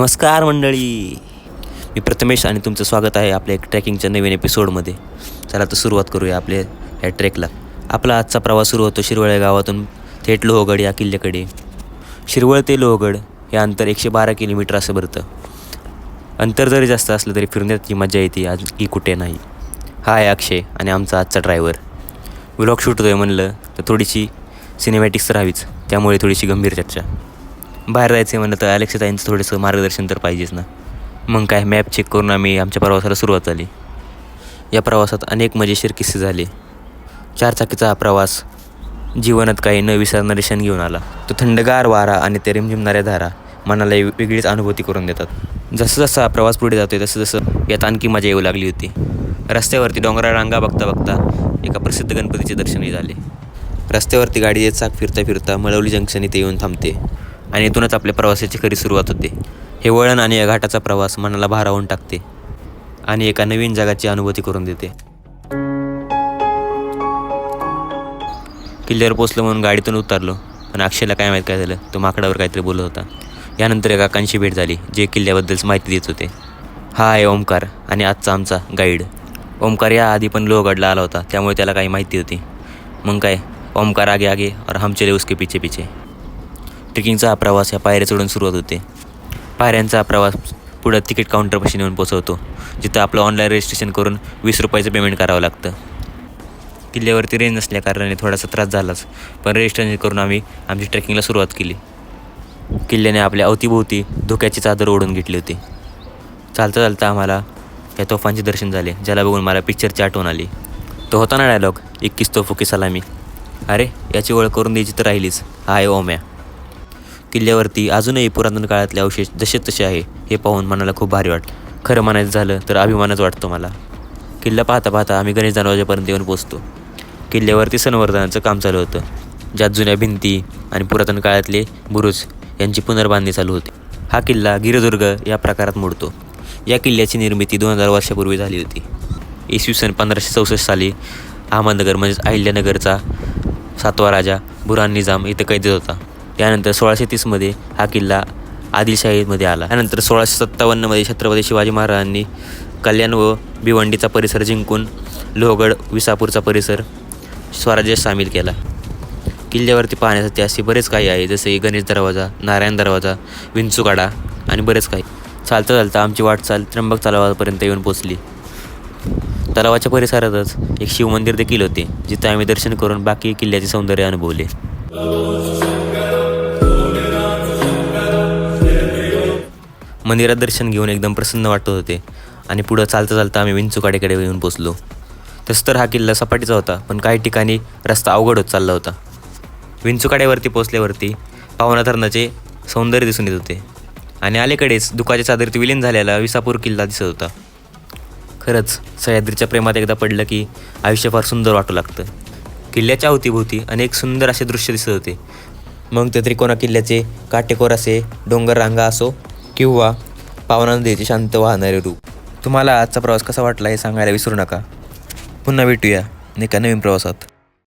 नमस्कार मंडळी. मी प्रथमेश आणि तुमचं स्वागत आहे आपल्या एक ट्रेकिंगच्या नवीन एपिसोडमध्ये. चला तर सुरुवात करूया आपल्या या ट्रेकला. आपला आजचा प्रवास सुरू होतो शिरवळ या गावातून थेट लोहगड या किल्ल्याकडे. शिरवळ ते लोहगड हे अंतर एकशे बारा किलोमीटर असं भरतं. अंतर जरी जास्त असलं तरी फिरण्याची मजा येते आज की कुठे नाही. हा आहे अक्षय आणि आमचा आजचा ड्रायव्हर. व्लॉग शूट होतोय म्हणलं तर थोडीशी सिनेमॅटिक्स राहावीच त्यामुळे थोडीशी गंभीर चर्चा. बाहेर जायचं म्हणलं तर अलेक्साताईंचं थोडंसं मार्गदर्शन तर पाहिजेच ना. मग काय मॅप चेक करून आम्ही आमच्या प्रवासाला सुरुवात झाली. या प्रवासात अनेक मजेशीर किस्से झाले. चारचाकीचा हा प्रवास जीवनात काही न विसरणारे क्षण घेऊन आला. तो थंडगार वारा आणि ते रिमझिमणाऱ्या धारा मनाला वेगळीच अनुभूती करून देतात. जसं जसा हा प्रवास पुढे जातोय तसं जसं यात आणखी मजा येऊ लागली होती. रस्त्यावरती डोंगरा रांगा बघता बघता एका प्रसिद्ध गणपतीचे दर्शनही झाले. रस्त्यावरती गाडी चाक फिरता फिरता मळवली जंक्शन इथे येऊन थांबते. आणि इथूनच आपल्या प्रवासाची खरी सुरुवात होते. हे वळण आणि या घाटाचा प्रवास मनाला भारावून टाकते आणि एका नवीन जगाची अनुभूती करून देते. किल्ल्यावर पोचलो म्हणून गाडीतून उतरलो पण अक्षयला काय माहीत काय झालं तो माकडावर काहीतरी बोलत होता. यानंतर एका काकांशी भेट झाली जे किल्ल्याबद्दलच माहिती देत होते. हा आहे ओमकार आणि आजचा आमचा गाईड. ओमकार या आधी पण लोहगडला आला होता त्यामुळे त्याला काही माहिती होती. मग काय ओमकार आगे आगे और हम चले उसके पीछे पीछे. ट्रेकिंगचा हा प्रवास या पायऱ्या चढून सुरुवात होते. पायऱ्यांचा हा प्रवास पुढं तिकीट काउंटरपाशी नेऊन पोचवतो जिथं आपलं ऑनलाईन रजिस्ट्रेशन करून वीस रुपयाचं पेमेंट करावं लागतं. किल्ल्यावरती रेंज नसल्या कारणाने थोडासा त्रास झालाच पण रजिस्ट्रेशन करून आम्ही आमची ट्रेकिंगला सुरुवात केली. किल्ल्याने आपल्या अवतीभोवती धोक्याची चादर ओढून घेतली होती. चालता चालता आम्हाला या तोफांचे दर्शन झाले ज्याला बघून मला पिक्चरची आठवण आली. तो होता ना डायलॉग इक्कीस तोफुकी सलामी. अरे याची ओळख करून द्यायची तर राहिलीच. हा आहे ओम्या. किल्ल्यावरती अजूनही पुरातन काळातले अवशेष जसे तसे आहे हे पाहून मनाला खूप भारी वाटलं. खरं म्हणायचं झालं तर अभिमानच वाटतो मला. किल्ला पाहता पाहता आम्ही गणेश दरवाजापर्यंत येऊन पोचतो किल्ल्यावरती संवर्धनाचं काम चालू होतं. ज्यात जुन्या भिंती आणि पुरातन काळातले बुरुज यांची पुनर्बांधणी चालू होती. हा किल्ला गिरदुर्ग या प्रकारात मोडतो. या किल्ल्याची निर्मिती दोन हजार वर्षापूर्वी झाली होती. इसवी सन पंधराशे चौसष्ट साली अहमदनगर म्हणजेच अहिल्यानगरचा सातवा राजा बुरान निजाम इथं कैदेत होता. त्यानंतर सोळाशे तीसमध्ये हा किल्ला आदिलशाहीमध्ये आला. त्यानंतर सोळाशे सत्तावन्नमध्ये छत्रपती शिवाजी महाराजांनी कल्याण व भिवंडीचा परिसर जिंकून लोहगड विसापूरचा परिसर स्वराज्यात सामील केला. किल्ल्यावरती पाहण्यासाठी असे बरेच काही आहे जसे गणेश दरवाजा नारायण दरवाजा विंचुकाडा आणि बरेच काही. चालता चालता आमची वाटचाल त्र्यंबक तलावापर्यंत येऊन पोचली. तलावाच्या परिसरातच एक शिवमंदिर देखील होते जिथे आम्ही दर्शन करून बाकी किल्ल्याचे सौंदर्य अनुभवले. मंदिरात दर्शन घेऊन एकदम प्रसन्न वाटत होते. आणि पुढं चालता चालता आम्ही विंचुकाडेकडे येऊन पोचलो. तसं तर हा किल्ला सपाटीचा होता पण काही ठिकाणी रस्ता अवघड होत चालला होता. विंचुकाड्यावरती पोचल्यावरती पावना धरणाचे सौंदर्य दिसून येत होते. आणि अलीकडेच दुखाच्या चादरीत विलीन झालेला विसापूर किल्ला दिसत होता. खरंच सह्याद्रीच्या प्रेमात एकदा पडलं की आयुष्य फार सुंदर वाटू लागतं. किल्ल्याच्या अवतीभोवती अनेक सुंदर असे दृश्य दिसत होते. मग ते त्रिकोणा किल्ल्याचे काटेकोर असे डोंगर रांगा असो किंवा पावना नदीचे शांत वाहणारे रूप. तुम्हाला आजचा प्रवास कसा वाटला हे सांगायला विसरू नका. पुन्हा भेटूया एका नवीन प्रवासात.